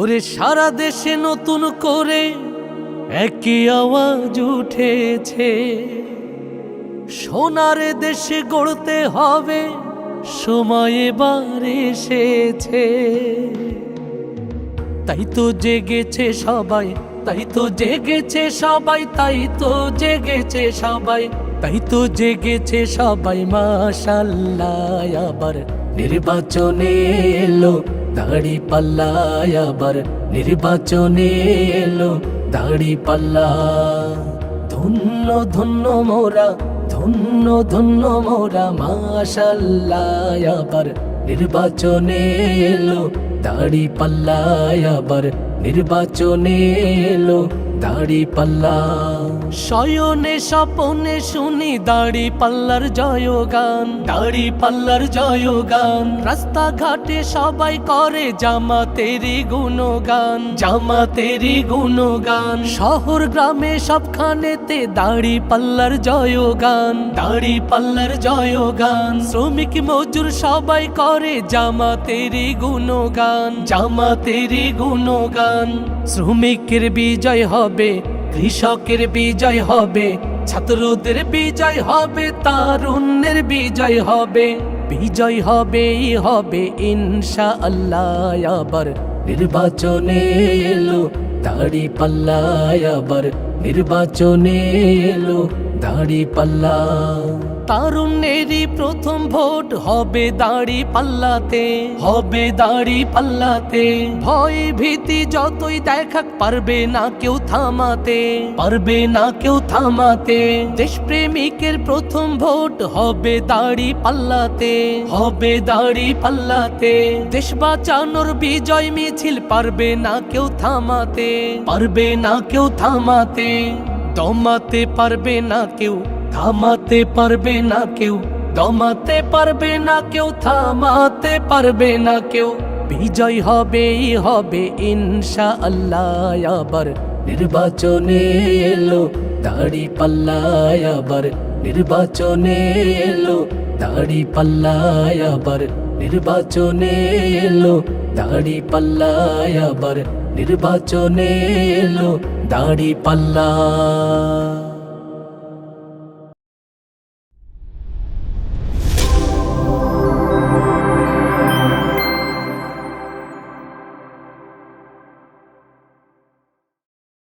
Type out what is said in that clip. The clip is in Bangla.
ওরে সারা দেশে নতুন করে একই আওয়াজ উঠেছে। সোনার দেশে গড়তে হবে, সময় এবার এসেছে। তাই তো জেগেছে সবাই, তাই তো জেগেছে সবাই, তাই তো জেগেছে সবাই, তাই তো জেগেছে সবাই, মাশাল্লাহ, আবার নির্বাচনে এলো। দাড়ি পাল্লা আবার নির্বাচনে এলো দাড়ি পাল্লা। ধন্য ধন্য মোরা, ধন্য ধন্য মোরা মাশাল্লাহ আবার নির্বাচনে এলো দাড়ি পাল্লা আবার নির্বাচনে এলো দাড়ি পাল্লা। শয়নে স্বপনে শুনি দাড়ি পাল্লার জয়গান। দাড়ি পাল্লার জয়গান। রাস্তাঘাটে সবাই করে জামা তেরি গুণগান। জামা তেরি গুণগান। শহর গ্রামে সবখানেতে দাড়ি পাল্লার জয়গান। দাড়ি পাল্লার জয়গান। শ্রমিক মজুর সবাই করে জামা তেরি গুণগান। জামা তেরি গুণগান শ্রমিকের বিজয় হবে, কৃষকের বিজয় হবে, ছাত্রদের বিজয় হবে, তারুণ্যের বিজয় হবে বিজয় হবে হবে ইনশা আল্লাহ নির্বাচনে এলো, দাড়ি পাল্লা আবার নির্বাচনে এলো। দাড়ি পাল্লা। তারুণ্যেরই প্রথম ভোট হবে দাড়ি পাল্লাতে। হবে দাড়ি পাল্লাতে। ভয় ভীতি যতই দেখাক পারবে না কেউ থামাতে। পারবে না কেউ থামাতে। দেশপ্রেমিকের প্রথম ভোট হবে দাড়ি পাল্লাতে। হবে দাড়ি পাল্লাতে। দেশ বাঁচানোর বিজয় মিছিল পারবে না কেউ থামাতে। পারবে না কেউ থামাতে। দমাতে পারবে না কেউ, থামাতে পারবে না কেউ, দমাতে পারবে না কেউ, থামাতে পারবে না কেউ। বিজয় হবেই হবে ইনশা আল্লাহ নির্বাচনে এলো, দাড়ি পাল্লা আবার। নির্বাচনে এলো, দাড়ি পাল্লা আবার। নির্বাচনে এলো, দাড়ি পাল্লা আবার। নির্বাচনে এলো দাড়ি পাল্লা।